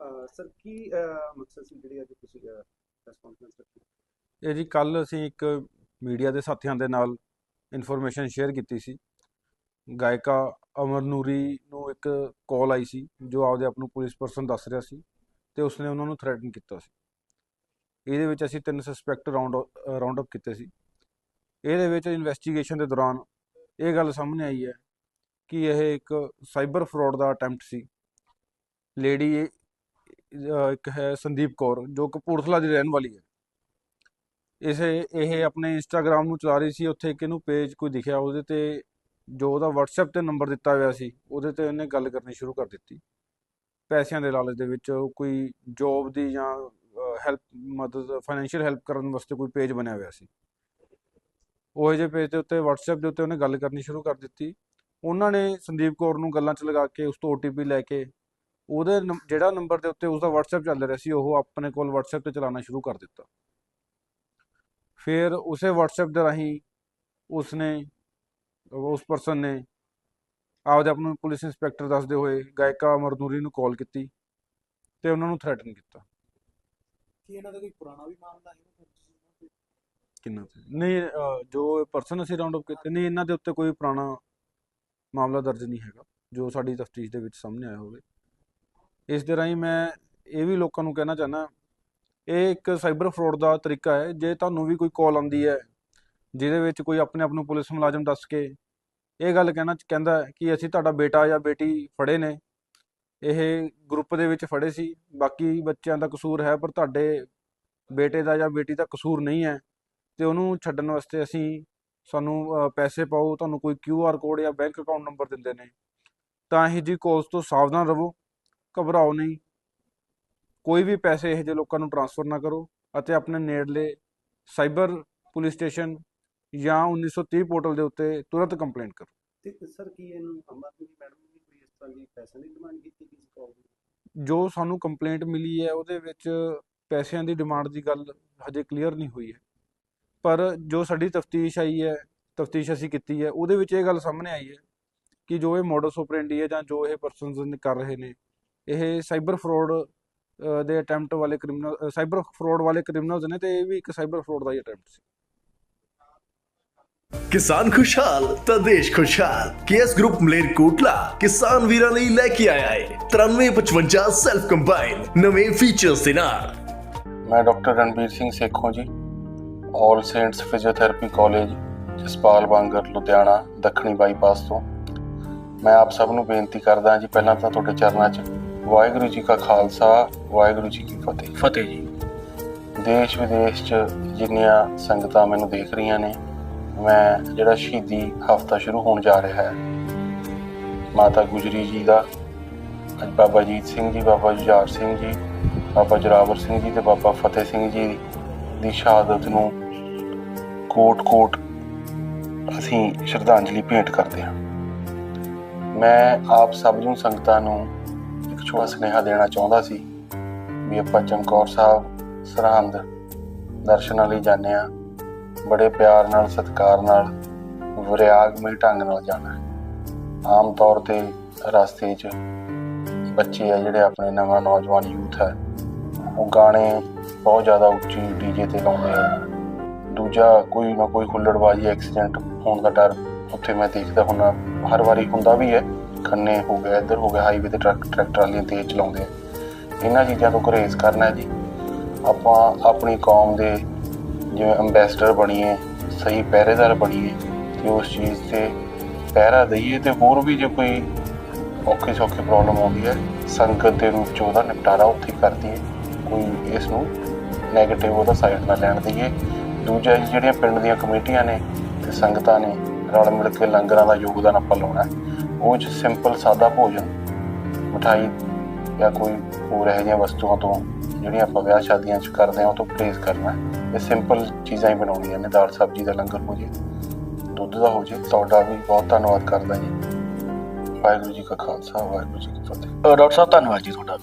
Sir, ਕੀ ਮਕਸਦ ਸੀ ਜਿਹੜੀ ਅੱਜ ਤੁਸੀਂ ਪ੍ਰੈਸ ਕਾਨਫਰੰਸ ਰੱਖੀ? ਇਹ ਜੀ ਕੱਲ ਅਸੀਂ ਇੱਕ ਮੀਡੀਆ ਦੇ ਸਾਥੀਆਂ ਦੇ ਨਾਲ ਇਨਫੋਰਮੇਸ਼ਨ ਸ਼ੇਅਰ ਕੀਤੀ ਸੀ। ਗਾਇਕਾ ਅਮਰ ਨੂਰੀ ਨੂੰ ਇੱਕ ਕਾਲ ਆਈ ਸੀ, ਜੋ ਆਪਦੇ ਆਪ ਨੂੰ ਪੁਲਿਸ ਪਰਸਨ ਦੱਸ ਰਿਹਾ ਸੀ ਤੇ ਉਸਨੇ ਉਹਨਾਂ ਨੂੰ ਥ੍ਰੈਟਨ ਕੀਤਾ ਸੀ। ਇਹਦੇ ਵਿੱਚ ਅਸੀਂ ਤਿੰਨ ਸਸਪੈਕਟ ਰਾਉਂਡ ਰਾਉਂਡ ਅਪ ਕੀਤੇ ਸੀ। ਇਹਦੇ ਵਿੱਚ ਇਨਵੈਸਟੀਗੇਸ਼ਨ ਦੇ ਦੌਰਾਨ ਇਹ ਗੱਲ ਸਾਹਮਣੇ ਆਈ ਹੈ ਕਿ ਇਹ ਇੱਕ ਸਾਈਬਰ ਫਰਾਡ ਦਾ ਅਟੈਂਪਟ ਸੀ। ਲੇਡੀ ਇੱਕ ਹੈ ਸੰਦੀਪ ਕੌਰ, ਜੋ ਕਪੂਰਥਲਾ ਦੀ ਰਹਿਣ ਵਾਲੀ ਹੈ। ਇਸੇ, ਇਹ ਆਪਣੇ ਇੰਸਟਾਗ੍ਰam ਨੂੰ ਚਲਾ ਰਹੀ ਸੀ, ਉੱਥੇ ਇੱਕ ਇਹਨੂੰ ਪੇਜ ਕੋਈ ਦਿਖਿਆ ਉਹਦੇ ਤੇ, ਜੋ ਉਹਦਾ WhatsApp ਤੇ ਨੰਬਰ ਦਿੱਤਾ ਹੋਇਆ ਸੀ, ਉਹਦੇ ਤੇ ਉਹਨੇ ਗੱਲ ਕਰਨੀ ਸ਼ੁਰੂ ਕਰ ਦਿੱਤੀ। ਪੈਸਿਆਂ ਦੇ ਲਾਲਚ ਦੇ ਵਿੱਚ ਕੋਈ ਜੋਬ ਦੀ ਜਾਂ ਹੈਲਪ ਮਦਦ ਫਾਈਨੈਂਸ਼ੀਅਲ ਹੈਲਪ ਕਰਨ ਵਾਸਤੇ ਕੋਈ ਪੇਜ ਬਣਿਆ ਹੋਇਆ ਸੀ। ਉਹ ਜਿਹੇ ਪੇਜ ਦੇ ਉੱਤੇ WhatsApp ਦੇ ਉੱਤੇ ਉਹਨੇ ਗੱਲ ਕਰਨੀ ਸ਼ੁਰੂ ਕਰ ਦਿੱਤੀ। ਉਹਨਾਂ ਨੇ ਸੰਦੀਪ ਕੌਰ ਨੂੰ ਗੱਲਾਂ 'ਚ ਲਗਾ ਕੇ, ਉਸ ਤੋਂ OTP ਲੈ ਕੇ ਉਹਦੇ ਜਿਹੜਾ ਨੰਬਰ ਦੇ ਉੱਤੇ ਉਸਦਾ WhatsApp ਚੱਲ ਰਿਹਾ ਸੀ ਉਹ ਆਪਣੇ ਕੋਲ WhatsApp ਤੇ ਚਲਾਉਣਾ ਸ਼ੁਰੂ ਕਰ ਦਿੱਤਾ। ਫਿਰ ਉਸੇ WhatsApp ਦੇ ਰਾਹੀਂ ਉਸਨੇ ਉਸ ਪਰਸਨ ਨੇ ਆਪਦੇ ਆਪ ਨੂੰ ਪੁਲਿਸ ਇੰਸਪੈਕਟਰ ਦੱਸਦੇ ਹੋਏ ਗਾਇਕਾ ਅਮਰਨੂਰੀ ਨੂੰ ਕਾਲ ਕੀਤੀ ਤੇ ਉਹਨਾਂ ਨੂੰ ਥ੍ਰੈਟਨ ਕੀਤਾ। ਕੀ ਇਹਨਾਂ ਦਾ ਕੋਈ ਪੁਰਾਣਾ ਵੀ ਮਾਮਲਾ ਹੈ? ਕਿੰਨਾ ਤੇ ਨਹੀਂ ਜੋ ਪਰਸਨ ਅਸੀਂ ਰਾਉਂਡ ਅਪ ਕੀਤੇ ਨਹੀਂ ਇਹਨਾਂ ਦੇ ਉੱਤੇ ਕੋਈ ਪੁਰਾਣਾ ਮਾਮਲਾ ਦਰਜ ਨਹੀਂ ਹੈਗਾ ਜੋ ਸਾਡੀ ਤਫਤੀਸ਼ ਦੇ ਵਿੱਚ ਸਾਹਮਣੇ ਆਇਆ ਹੋਵੇ। ਇਸ ਦੇ ਰਾਹੀਂ ਮੈਂ ਇਹ ਵੀ ਲੋਕਾਂ ਨੂੰ ਕਹਿਣਾ ਚਾਹਨਾ ਇਹ ਇੱਕ ਸਾਈਬਰ ਫਰਾਡ ਦਾ ਤਰੀਕਾ ਹੈ, ਜੇ ਤੁਹਾਨੂੰ ਵੀ ਕੋਈ ਕਾਲ ਆਉਂਦੀ ਹੈ, ਜਿਹਦੇ ਵਿੱਚ ਕੋਈ ਆਪਣੇ ਆਪ ਨੂੰ ਪੁਲਿਸ ਮੁਲਾਜ਼ਮ ਦੱਸ ਕੇ ਇਹ ਗੱਲ ਕਹਿਣਾ ਕਹਿੰਦਾ ਕਿ ਅਸੀਂ ਤੁਹਾਡਾ ਬੇਟਾ ਜਾਂ ਬੇਟੀ ਫੜੇ ਨੇ, ਇਹ ਗਰੁੱਪ ਦੇ ਵਿੱਚ ਫੜੇ ਸੀ, ਬਾਕੀ ਬੱਚਿਆਂ ਦਾ ਕਸੂਰ ਹੈ, ਪਰ ਤੁਹਾਡੇ ਬੇਟੇ ਦਾ ਜਾਂ ਬੇਟੀ ਦਾ ਕਸੂਰ ਨਹੀਂ ਹੈ, ਤੇ ਉਹਨੂੰ ਛੱਡਣ ਵਾਸਤੇ ਅਸੀਂ ਸਾਨੂੰ ਪੈਸੇ ਪਾਓ, ਤੁਹਾਨੂੰ ਕੋਈ ਕਿਊ ਆਰ ਕੋਡ ਜਾਂ ਬੈਂਕ ਅਕਾਊਂਟ ਨੰਬਰ ਦਿੰਦੇ ਨੇ, ਤਾਂ ਇਹ ਜੀ ਕੋਲਸ ਤੋਂ ਸਾਵਧਾਨ ਰਹੋ। ਘਬਰਾਓ ਨਹੀਂ। ਕੋਈ ਵੀ ਪੈਸੇ ਇਹੋ ਜਿਹੇ ਲੋਕਾਂ ਨੂੰ ਟ੍ਰਾਂਸਫਰ ਨਾ ਕਰੋ ਅਤੇ ਆਪਣੇ ਨੇੜਲੇ ਸਾਈਬਰ ਪੁਲਿਸ ਸਟੇਸ਼ਨ ਜਾਂ 1930 ਪੋਰਟਲ ਦੇ ਉੱਤੇ ਤੁਰੰਤ ਕੰਪਲੇਂਟ ਕਰੋ। ਤੇ ਸਰ ਕੀ ਇਹਨੂੰ ਅਮਰਜੀਤ ਮੈਡਮ ਨੇ ਕੋਈ ਇਸ ਤਰ੍ਹਾਂ ਦੀ ਪੈਸੇ ਦੀ ਡਿਮਾਂਡ ਕੀਤੀ ਕਿਸੇ ਕਾਲ ਦੀ ਜੋ ਸਾਨੂੰ ਕੰਪਲੇਂਟ ਮਿਲੀ ਹੈ ਉਹਦੇ ਵਿੱਚ ਪੈਸਿਆਂ ਦੀ ਡਿਮਾਂਡ ਦੀ ਗੱਲ ਹਜੇ ਕਲੀਅਰ ਨਹੀਂ ਹੋਈ ਹੈ। ਪਰ ਜੋ ਸਾਡੀ ਤਫਤੀਸ਼ ਆਈ ਹੈ ਤਫਤੀਸ਼ ਅਸੀਂ ਕੀਤੀ ਹੈ ਉਹਦੇ ਵਿੱਚ ਇਹ ਗੱਲ ਸਾਹਮਣੇ ਆਈ ਹੈ ਕਿ ਜੋ ਇਹ ਮੋਡਸ ਆਪਰੈਂਡੀ ਹੈ ਜਾਂ ਜੋ ਇਹ ਪਰਸਨਸ ਕਰ ਰਹੇ ਨੇ ਇਹ ਸਾਈਬਰ ਫਰਾਡ ਦੇ ਅਟੈਂਪਟ ਵਾਲੇ ਕ੍ਰਿਮੀਨਲ ਸਾਈਬਰ ਫਰਾਡ ਵਾਲੇ ਕ੍ਰਿਮੀਨਲਸ ਨੇ ਤੇ ਇਹ ਵੀ ਇੱਕ ਸਾਈਬਰ ਫਰਾਡ ਦਾ ਹੀ ਅਟੈਂਪਟ ਸੀ। ਕਿਸਾਨ ਖੁਸ਼ਹਾਲ ਤਾਂ ਦੇਸ਼ ਖੁਸ਼ਹਾਲ। ਕੇਐਸ ਗਰੁੱਪ ਮਲੇਰਕੋਟਲਾ ਕਿਸਾਨ ਵੀਰਾਂ ਲਈ ਲੈ ਕੇ ਆਇਆ ਹੈ 9355 ਸੈਲਫ ਕੰਬਾਈਨ ਨਵੇਂ ਫੀਚਰਸ ਦੇ ਨਾਲ। ਮੈਂ doctor Ranbir Singh Sekhon ji all saints physiotherapy college Jaspal Bangar Ludhiana ਦੱਖਣੀ ਬਾਈਪਾਸ ਤੋਂ। ਮੈਂ ਆਪ ਸਭ ਨੂੰ ਬੇਨਤੀ ਕਰਦਾ ਜੀ ਪਹਿਲਾਂ ਤਾਂ ਤੁਹਾਡੇ ਚਰਨਾਂ 'ਚ ਵਾਹਿਗੁਰੂ ਜੀ ਕਾ ਖਾਲਸਾ ਵਾਹਿਗੁਰੂ ਜੀ ਕੀ ਫਤਿਹ। ਫਤਿਹ ਜੀ। ਦੇਸ਼ ਵਿਦੇਸ਼ 'ਚ ਜਿੰਨੀਆਂ ਸੰਗਤਾਂ ਮੈਨੂੰ ਦੇਖ ਰਹੀਆਂ ਨੇ ਮੈਂ ਜਿਹੜਾ ਸ਼ਹੀਦੀ ਹਫਤਾ ਸ਼ੁਰੂ ਹੋਣ ਜਾ ਰਿਹਾ ਹੈ ਮਾਤਾ ਗੁਜਰੀ ਜੀ ਦਾ ਅੱਜ ਬਾਬਾ ਜੀਤ ਸਿੰਘ ਜੀ ਬਾਬਾ ਜੁਝਾਰ ਸਿੰਘ ਜੀ ਬਾਬਾ ਜੋਰਾਵਰ ਸਿੰਘ ਜੀ ਤੇ ਬਾਬਾ ਫਤਿਹ ਸਿੰਘ ਜੀ ਦੀ ਸ਼ਹਾਦਤ ਨੂੰ ਕੋਟ-ਕੋਟ ਅਸੀਂ ਸ਼ਰਧਾਂਜਲੀ ਭੇਂਟ ਕਰਦੇ ਹਾਂ। ਮੈਂ ਆਪ ਸਭ ਨੂੰ ਸੰਗਤਾਂ ਨੂੰ ਇੱਕ ਛੋਟਾ ਸੁਨੇਹਾ ਦੇਣਾ ਚਾਹੁੰਦਾ ਸੀ ਵੀ ਆਪਾਂ ਚਮਕੌਰ ਸਾਹਿਬ, ਸਰਹੰਦ ਦਰਸ਼ਨਾਂ ਲਈ ਜਾਂਦੇ ਹਾਂ। ਬੜੇ ਪਿਆਰ ਨਾਲ, ਸਤਿਕਾਰ ਨਾਲ ਵਿਰਿਆਗਮਈ ਢੰਗ ਨਾਲ ਜਾਣਾ ਆਮ ਤੌਰ ਤੇ ਰਸਤੇ 'ਚ ਬੱਚੇ ਆ ਜਿਹੜੇ ਆਪਣੇ ਨਵਾਂ ਨੌਜਵਾਨ ਯੂਥ ਹੈ। ਉਹ ਗਾਣੇ ਬਹੁਤ ਜ਼ਿਆਦਾ ਉੱਚੀ ਡੀਜੇ ਤੇ ਲਾਉਂਦੇ ਆ। ਦੂਜਾ ਕੋਈ ਨਾ ਕੋਈ ਹੁੱਲੜਬਾਜ਼ੀ, ਐਕਸੀਡੈਂਟ ਹੋਣ ਦਾ ਡਰ ਉੱਥੇ ਮੈਂ ਦੇਖਦਾ ਹੁੰਦਾ ਹਰ ਵਾਰੀ ਹੁੰਦਾ ਵੀ ਹੈ। ਖੰਨੇ ਹੋ ਗਿਆ ਇੱਧਰ ਹੋ ਗਿਆ ਹਾਈਵੇ ਤੇ ਟਰੱਕ ਟਰੈਕਟਰ ਵਾਲੀਆਂ ਤੇਜ਼ ਚਲਾਉਂਦੇ ਆ। ਇਹਨਾਂ ਚੀਜ਼ਾਂ ਤੋਂ ਗੁਰੇਜ਼ ਕਰਨਾ ਹੈ ਜੀ। ਆਪਾਂ ਆਪਣੀ ਕੌਮ ਦੇ ਜਿਵੇਂ ਅੰਬੈਸਡਰ ਬਣੀਏ, ਸਹੀ ਪਹਿਰੇਦਾਰ ਬਣੀਏ, ਤੇ ਉਸ ਚੀਜ਼ ਤੇ ਪਹਿਰਾ ਦਈਏ ਤੇ ਹੋਰ ਵੀ ਜੇ ਕੋਈ ਔਖੀ ਸੌਖੀ ਪ੍ਰੋਬਲਮ ਆਉਂਦੀ ਹੈ, ਸੰਗਤ ਦੇ ਰੂਪ ਚ ਉਹਦਾ ਨਿਪਟਾਰਾ ਉੱਥੇ ਹੀ ਕਰ ਕੋਈ ਇਸ ਨੂੰ 네ਗੇਟਿਵ ਉਹਦਾ ਸਾਈਡ ਨਾ ਲੈਣ ਦਈਏ। ਦੂਜਾ ਜੀ, ਜਿਹੜੀਆਂ ਪਿੰਡ ਦੀਆਂ ਕਮੇਟੀਆਂ ਨੇ ਤੇ ਸੰਗਤਾਂ ਨੇ ਰਲ ਮਿਲ ਕੇ ਲੰਗਰਾਂ ਦਾ ਯੋਗਦਾਨ ਆਪਾਂ ਲਾਉਣਾ ਹੈ। ਉਹ ਚ ਸਿੰਪਲ ਸਾਦਾ ਭੋਜਨ, ਮਠਾਈ ਜਾਂ ਕੋਈ ਹੋਰ ਇਹੋ ਜਿਹੀਆਂ ਵਸਤੂਆਂ ਤੋਂ ਜਿਹੜੀਆਂ ਆਪਾਂ ਵਿਆਹ ਸ਼ਾਦੀਆਂ 'ਚ ਕਰਦੇ ਹਾਂ, ਉਹ ਤੋਂ ਪਰਹੇਜ਼ ਕਰਨਾ ਇਹ ਸਿੰਪਲ ਚੀਜ਼ਾਂ ਹੀ ਬਣਾਉਣੀਆਂ ਨੇ, ਦਾਲ ਸਬਜ਼ੀ ਦਾ ਲੰਗਰ ਹੋ ਜੇ, ਦੁੱਧ ਦਾ ਹੋ ਜੇ ਤੁਹਾਡਾ ਵੀ ਬਹੁਤ ਧੰਨਵਾਦ ਕਰਦਾ ਜੀ। ਵਾਹਿਗੁਰੂ ਜੀ ਕਾ ਖਾਲਸਾ, ਵਾਹਿਗੁਰੂ ਜੀ ਕੀ ਫਤਿਹ। ਡਾਕਟਰ ਸਾਹਿਬ, ਧੰਨਵਾਦ ਜੀ ਤੁਹਾਡਾ।